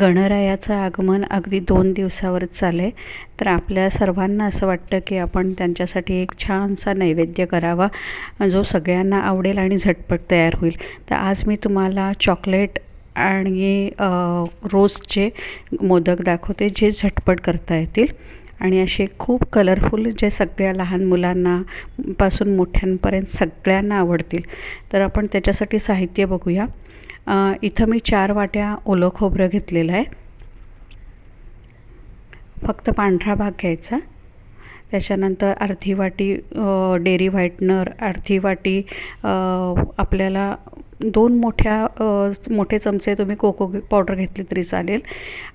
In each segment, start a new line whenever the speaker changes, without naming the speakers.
गणरायाचं आगमन अगदी दोन दिवसावरच आलं आहे तर आपल्या सर्वांना असं वाटतं की आपण त्यांच्यासाठी एक छानसा नैवेद्य करावा जो सगळ्यांना आवडेल आणि झटपट तयार होईल. तर आज मी तुम्हाला चॉकलेट आणि रोजचे मोदक दाखवते जे झटपट करता येतील. आणि असे खूप कलरफुल जे सगळ्या लहान मुलांना पासून मोठ्यांपर्यंत सगळ्यांना आवडतील. तर आपण त्याच्यासाठी साहित्य बघूया. इथं मी चार वाट्या ओलं खोबरं घेतलेलं आहे. फक्त पांढरा भाग घ्यायचा. त्याच्यानंतर अर्धी वाटी डेअरी व्हाईटनर अर्धी वाटी आपल्याला दोन मोठ्या मोठे चमचे तुम्ही कोको पावडर घेतली तरी चालेल.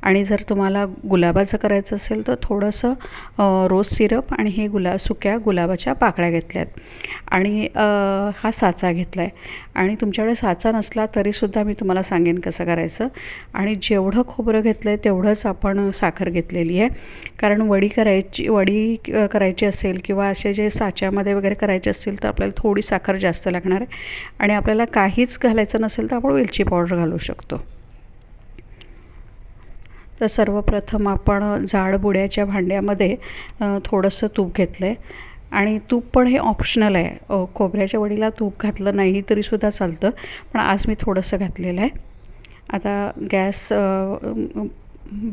आणि जर तुम्हाला गुलाबाचं करायचं असेल तर थोडंसं रोज सिरप आणि हे गुला सुक्या गुलाबाच्या पाकळ्या घेतल्यात. आणि हा साचा घेतला आहे आणि तुमच्याकडे साचा नसला तरीसुद्धा मी तुम्हाला सांगेन कसं करायचं. आणि जेवढं खोबरं घेतलं आहे तेवढंच आपण साखर घेतलेली आहे. कारण वडी करायची वडी करायची असेल किंवा असे जे साच्यामध्ये वगैरे करायचे असतील तर आपल्याला थोडी साखर जास्त लागणार आहे. आणि आपल्याला काहीच घालायचं नसेल तर आपण वेलची पावडर घालू शकतो. तर सर्वप्रथम आपण जाड बुड्याच्या भांड्यामध्ये थोडंसं तूप घेतलं आहे आणि तूप पण हे ऑप्शनल आहे. खोबऱ्याच्या वडीला तूप घातलं नाही तरीसुद्धा चालतं. पण आज मी थोडंसं घातलेलं आहे. आता गॅस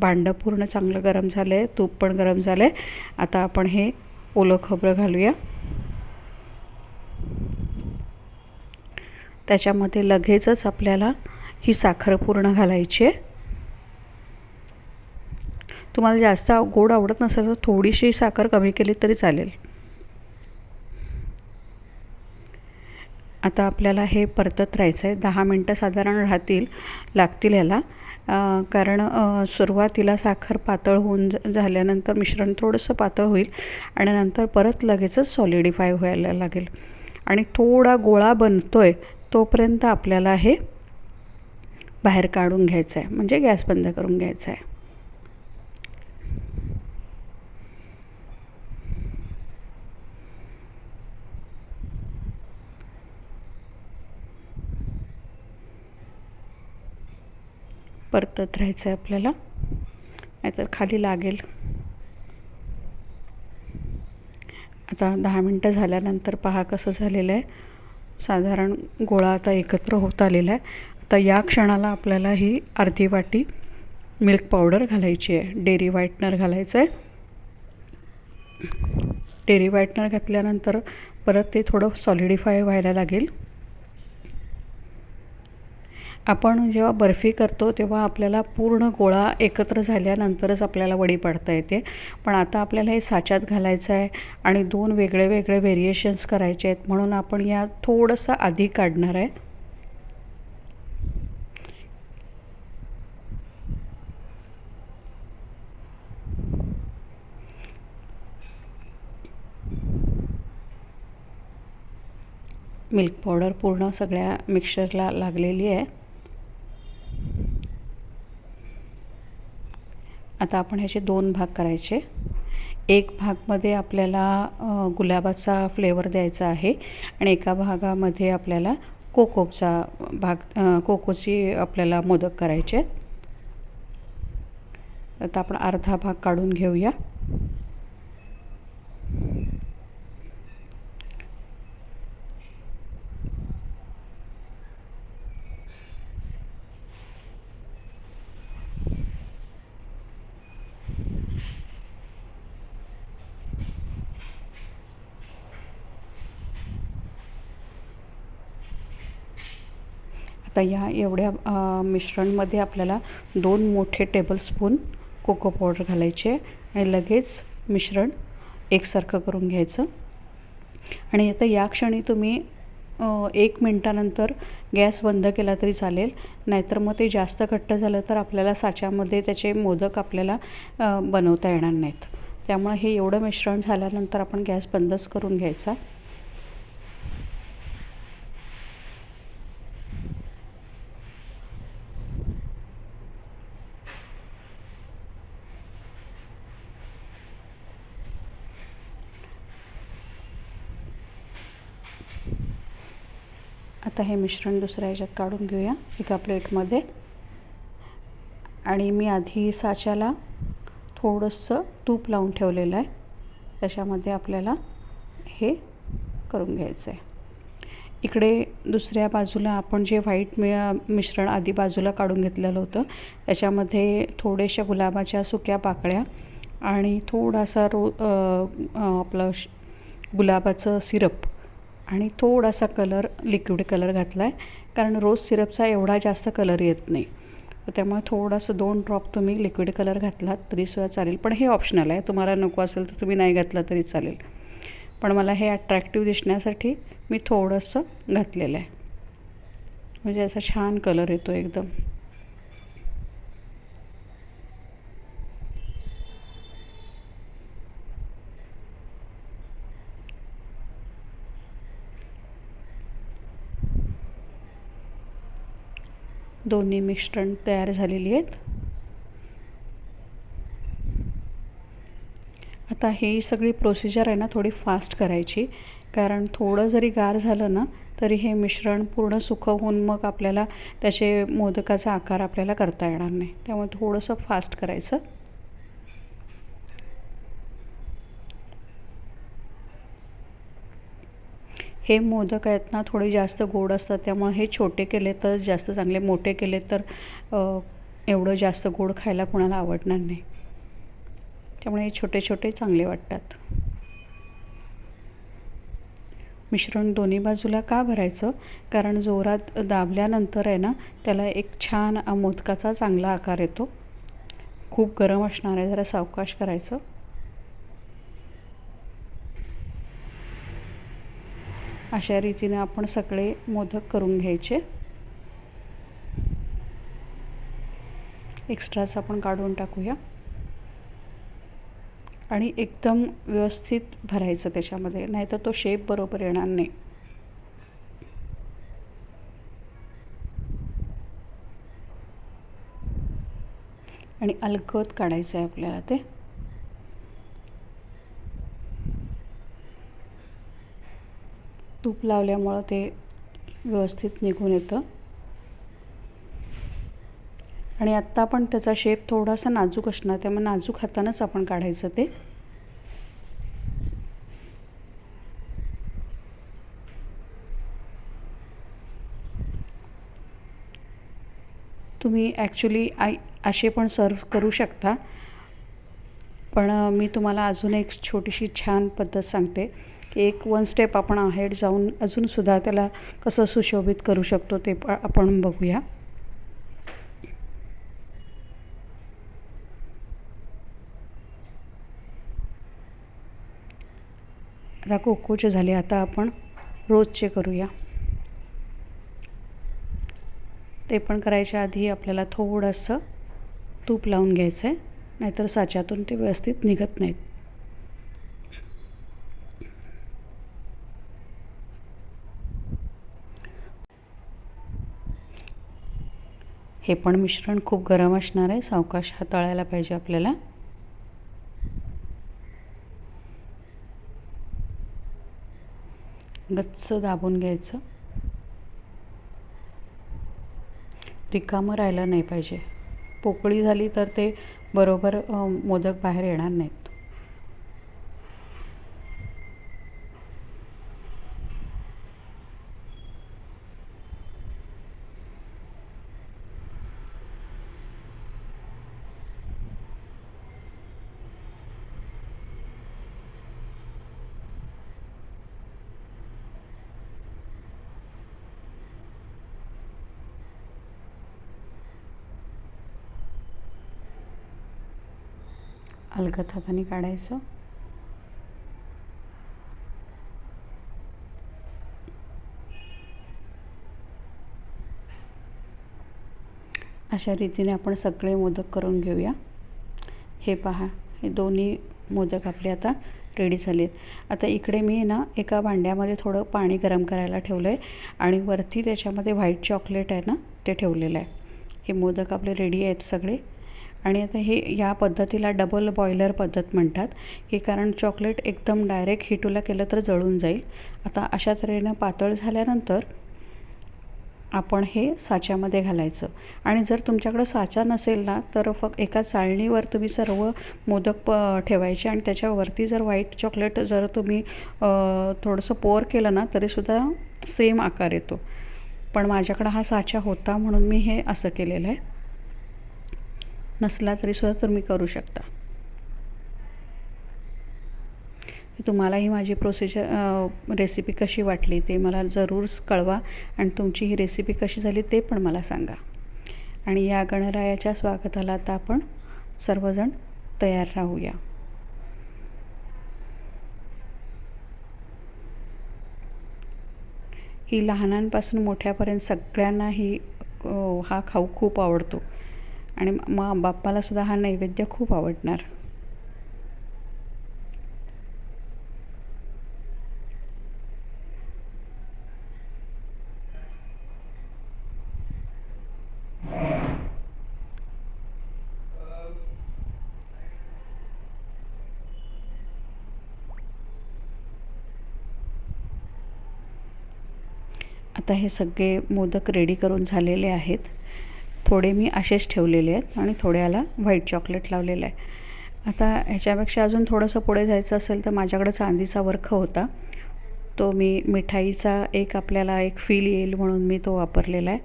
भांडं पूर्ण चांगलं गरम झालं आहे तूप पण गरम झालं आहे आता आपण हे ओलं खोबरं घालूया. त्याच्यामध्ये लगेचच आपल्याला ही साखर पूर्ण घालायची आहे. तुम्हाला जास्त गोड आवडत नसेल तर थोडीशी साखर कमी केली तरी चालेल. आता आपल्याला हे परतत राहायचं आहे दहा मिनटं साधारण राहतील लागतील ह्याला कारण सुरुवातीला साखर पातळ होऊन झाल्यानंतर मिश्रण थोडंसं पातळ होईल आणि नंतर परत लगेचच सॉलिडिफाय व्हायला लागेल. आणि थोडा गोळा बनतो आहे तोपर्यंत आपल्याला हे बाहेर काढून घ्यायचं आहे म्हणजे गॅस बंद करून घ्यायचा आहे परतत राहायचं आहे आपल्याला. नाहीतर खाली लागेल. आता दहा मिनटं झाल्यानंतर पहा कसं झालेलं आहे साधारण गोळा आता एकत्र होत आलेला आहे. आता या क्षणाला आपल्याला ही अर्धी वाटी मिल्क पावडर घालायची आहे. डेअरी व्हाईटनर घालायचं आहे. डेअरी व्हाईटनर घातल्यानंतर परत ते थोडं सॉलिडिफाय व्हायला लागेल. आपण जेव्हा बर्फी करतो तेव्हा आपल्याला पूर्ण गोळा एकत्र झाल्यानंतरच आपल्याला वडी पाडता येते. पण आता आपल्याला हे साच्यात घालायचं आहे आणि दोन वेगळे वेगळे व्हेरिएशन्स करायचे आहेत म्हणून आपण या थोडंसं आधी काढणार आहे. मिल्क पावडर पूर्ण सगळ्या मिक्सरला लागलेली आहे. आता आपण ह्याचे दोन भाग करायचे. एक भागमध्ये आपल्याला गुलाबाचा फ्लेवर द्यायचा आहे आणि एका भागामध्ये आपल्याला कोकोचा भाग कोकोची आपल्याला मोदक करायचे आहेत. आता आपण अर्धा भाग काढून घेऊया. आता या एवढ्या मिश्रणमध्ये आपल्याला दोन मोठे टेबलस्पून कोको पावडर घालायचे आणि लगेच मिश्रण एकसारखं करून घ्यायचं. आणि आता या क्षणी तुम्ही एक मिनटानंतर गॅस बंद केला तरी चालेल. नाहीतर मग ते जास्त घट्ट झालं तर आपल्याला साच्यामध्ये त्याचे मोदक आपल्याला बनवता येणार नाहीत. त्यामुळे हे एवढं मिश्रण झाल्यानंतर आपण गॅस बंदच करून घ्यायचा. आता हे मिश्रण दुसऱ्या ह्याच्यात काढून घेऊया एका प्लेटमध्ये. आणि मी आधी साच्याला थोडंसं तूप लावून ठेवलेलं आहे. त्याच्यामध्ये आपल्याला हे करून घ्यायचं आहे. इकडे दुसऱ्या बाजूला आपण जे व्हाईट मि मिश्रण आधी बाजूला काढून घेतलेलं होतं त्याच्यामध्ये थोड्याशा गुलाबाच्या सुक्या पाकळ्या आणि थोडासा रो आपलं श गुलाबाचं सिरप आणि थोडासा कलर लिक्विड कलर घातला आहे कारण रोज सिरपचा एवढा जास्त कलर येत नाही. त्यामुळे थोडंसं दोन ड्रॉप तुम्ही लिक्विड कलर घातलात तरीसुद्धा चालेल. पण हे ऑप्शनल आहे. तुम्हाला नको असेल तर तुम्ही नाही घातला तरी चालेल. पण मला हे अट्रॅक्टिव्ह दिसण्यासाठी मी थोडंसं घातलेलं आहे. म्हणजे असा छान कलर येतो एकदम. दोन्ही मिश्रण तयार झालेली आहेत. आता ही सगळी प्रोसिजर आहे ना थोडी फास्ट करायची. कारण थोडं जरी गार झालं ना तरी हे मिश्रण पूर्ण सुकं होऊन मग आपल्याला त्याचे मोदकाचा आकार आपल्याला करता येणार नाही. त्यामुळे थोडंसं फास्ट करायचं. हे मोदक आहेत ना थोडे जास्त गोड असतात त्यामुळे हे छोटे केले तर जास्त चांगले मोठे केले तर एवढं जास्त गोड खायला कोणाला आवडणार नाही. त्यामुळे हे छोटे छोटे चांगले वाटतात. मिश्रण दोन्ही बाजूला का भरायचं? कारण जोरात दाबल्यानंतर आहे ना त्याला एक छान मोदकाचा चांगला आकार येतो. खूप गरम असणार आहे जरा सावकाश करायचं. अशा रीतीने आपण सगळे मोदक करून घ्यायचे. एक्स्ट्राच आपण काढून टाकूया. आणि एकदम व्यवस्थित भरायचं त्याच्यामध्ये नाहीतर तो शेप बरोबर येणार नाही. आणि अलगद काढायचं आहे आपल्याला ते. तूप लावल्यामुळं ते व्यवस्थित निघून येतं. आणि आत्ता पण त्याचा शेप थोडासा नाजूक असणार त्यामुळे नाजूक हातानंच आपण काढायचं ते. तुम्ही ॲक्च्युली आई असे पण सर्व करू शकता. पण मी तुम्हाला अजून एक छोटीशी छान पद्धत सांगते. की एक वन स्टेप आपण आहेड जाऊन अजूनसुद्धा त्याला कसं सुशोभित करू शकतो ते प आपण बघूया. आता कोकोचे झाले आता आपण रोजचे करूया. ते पण करायच्या आधी आपल्याला थोडंसं तूप लावून घ्यायचं आहे नाहीतर साच्यातून ते व्यवस्थित निघत नाहीत. हे पण मिश्रण खूप गरम असणार आहे. सावकाश हाताळायला पाहिजे आपल्याला. गच्च दाबून घ्यायचं. रिकामं राहिलं नाही पाहिजे. पोकळी झाली तर ते बरोबर मोदक बाहेर येणार नाहीत. अलगद हाताने काढायचं. अशा रीतीने आपण सगळे मोदक करून घेऊया. हे पहा हे दोन्ही मोदक आपले आता रेडी झाले आहेत आता इकडे मी ना एका भांड्यामध्ये थोडं पाणी गरम करायला ठेवलं आहे आणि वरती त्याच्यामध्ये व्हाईट चॉकलेट आहे ना ते ठेवलेलं आहे. हे मोदक आपले रेडी आहेत सगळे. आणि आता हे या पद्धतीला डबल बॉयलर पद्धत म्हणतात की कारण चॉकलेट एकदम डायरेक्ट हिटूला केलं तर जळून जाईल. आता अशा तऱ्हेनं पातळ झाल्यानंतर आपण हे साच्यामध्ये घालायचं. आणि जर तुमच्याकडं साचा नसेल ना तर फक्त एका चाळणीवर तुम्ही सर्व मोदक प ठेवायचे आणि त्याच्यावरती जर व्हाईट चॉकलेट जर तुम्ही थोडंसं पोअर केलं ना तरीसुद्धा सेम आकार येतो. पण माझ्याकडं हा साचा होता म्हणून मी हे असं केलेलं आहे. नसला तरीसुद्धा तुम्ही करू शकता. तुम्हाला ही माझी प्रोसिजर रेसिपी कशी वाटली ते मला जरूर कळवा आणि तुमची ही रेसिपी कशी झाली ते पण मला सांगा. आणि या गणरायाच्या स्वागताला आता आपण सर्वजण तयार राहूया. ही लहानांपासून मोठ्यापर्यंत सगळ्यांना ही हा खाऊ खूप आवडतो. आणि मग बाप्पालासुद्धा हा नैवेद्य खूप आवडणार. आता हे सगळे मोदक रेडी करून झालेले आहेत. थोडे मी असेच ठेवलेले आहेत आणि थोड्याला व्हाईट चॉकलेट लावलेलं आहे. आता ह्याच्यापेक्षा अजून थोडंसं पुढे जायचं असेल तर माझ्याकडं चांदीचा वर्ख होता. तो मी मिठाईचा एक आपल्याला एक फील येईल म्हणून मी तो वापरलेला आहे.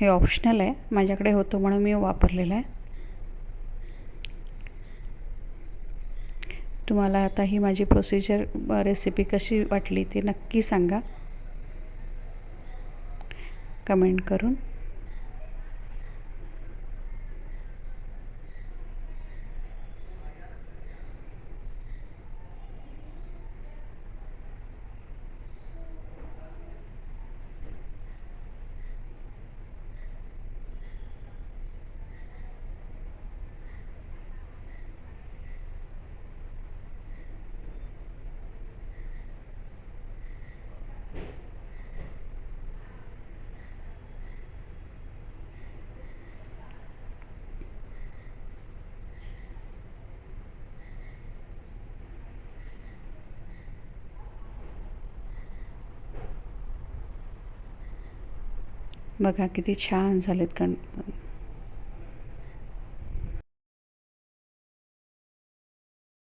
हे ऑप्शनल आहे. माझ्याकडे होतो म्हणून मी वापरलेला आहे. तुम्हाला आता ही माझी प्रोसिजर रेसिपी कशी वाटली ते नक्की सांगा. कमेंट करून. बघा किती छान झालेत कण